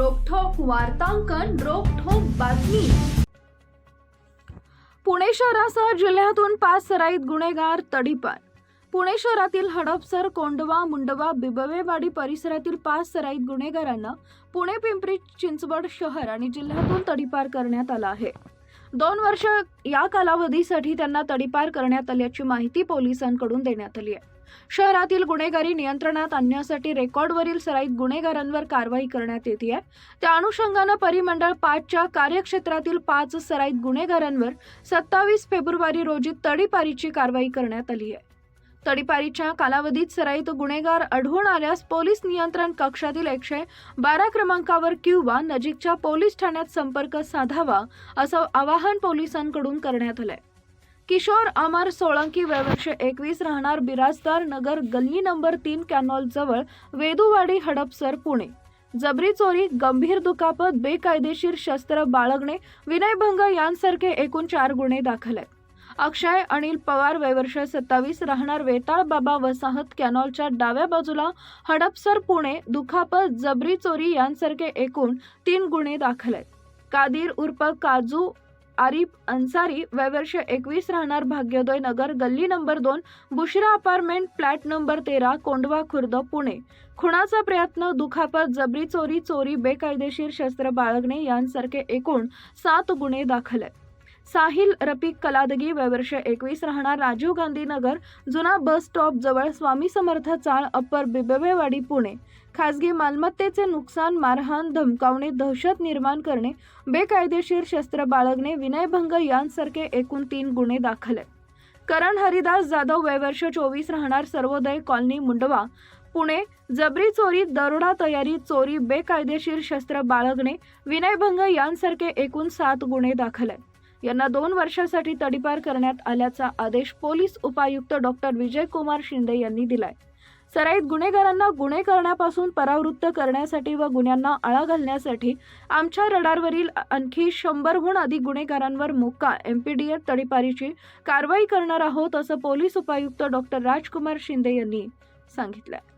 वार्तांकन रोखोक बातमी. पुणे शहरासह जिल्ह्यातून पाच सराईत गुन्हेगार तडीपार. पुणे शहरातील हडपसर कोंडवा मुंडवा बिबवेवाडी परिसरातील पाच सराईत गुन्हेगारांना पुणे पिंपरी चिंचवड शहर आणि जिल्ह्यातून तडीपार करण्यात आला आहे. दोन वर्ष या कालावधीसाठी त्यांना तडीपार करण्यात आल्याची माहिती पोलिसांकडून देण्यात आली आहे. शहरातील गुन्हेगारी नियंत्रणात आणण्यासाठी रेकॉर्डवरील सराईत गुन्हेगारांवर कारवाई करण्यात येते आहे. त्या अनुषंगानं परिमंडळ पाचच्या कार्यक्षेत्रातील पाच सराईत गुन्हेगारांवर सत्तावीस फेब्रुवारी रोजी तडीपारीची कारवाई करण्यात आली आहे. तडीपारीच्या कालावधीत सराईत गुन्हेगार आढळून आल्यास पोलीस नियंत्रण कक्षातील एकशे बारा क्रमांकावर किंवा नजीकच्या पोलीस ठाण्यात संपर्क साधावा असं आवाहन पोलिसांकडून करण्यात आलंय. किशोर अमर सोळंकी वयवर्ष एकवीस राहणार बिराजदार नगर गल्ली नंबर तीन कॅनॉल जवळ वेदुवाडी हडपसर पुणे. जबरी चोरी गंभीर दुखापत बेकायदेशीर शस्त्र बाळगणे विनयभंग यांसारखे एकूण चार गुन्हे दाखल आहेत. अक्षय अनिल पवार वयवर्ष सत्तावीस राहणार वेताळ बाबा वसाहत कॅनॉलच्या डाव्या बाजूला हडपसर पुणे. दुखापत जबरी चोरी यांसारखे एकूण तीन गुन्हे दाखल आहेत. कादीर उर्फ काजू आरिफ अन्सारी वयवर्ष एकवीस राहणार भाग्योदय नगर गल्ली नंबर दोन बुशरा अपार्टमेंट फ्लॅट नंबर तेरा कोंडवा खुर्द पुणे. खुणाचा प्रयत्न दुखापत जबरी चोरी चोरी बेकायदेशीर शस्त्र बाळगणे यांसारखे एकूण सात गुन्हे दाखल आहेत. साहिल रफिक कलादगी वयवर्ष एकवीस राहणार राजीव गांधी नगर जुना बस स्टॉप जवळ स्वामी समर्थ चाळ अप्पर बिबवेवाडी पुणे. खासगी मालमत्तेचे नुकसान मारहाण धमकावणे दहशत निर्माण करणे बेकायदेशीर शस्त्र बाळगणे विनयभंग यांसारखे एकूण तीन गुन्हे दाखल आहेत. करण हरिदास जाधव वयवर्ष चोवीस राहणार सर्वोदय कॉलनी मुंडवा. पुणे जबरी चोरी दरोडा तयारी चोरी बेकायदेशीर शस्त्र बाळगणे विनयभंग यांसारखे एकूण सात गुन्हे दाखल आहेत. यांना दोन वर्षासाठी तडीपार करण्यात आल्याचा आदेश पोलीस उपायुक्त डॉक्टर विजय कुमार शिंदे यांनी दिलाय. सराईत गुन्हेगारांना गुन्हे करण्यापासून परावृत्त करण्यासाठी व गुन्ह्यांना आळा घालण्यासाठी आमच्या रडारवरील आणखी शंभरहून अधिक गुन्हेगारांवर मोक्का एफ तडीपारीची कारवाई करणार आहोत असं पोलीस उपायुक्त डॉक्टर राजकुमार शिंदे यांनी सांगितलंय.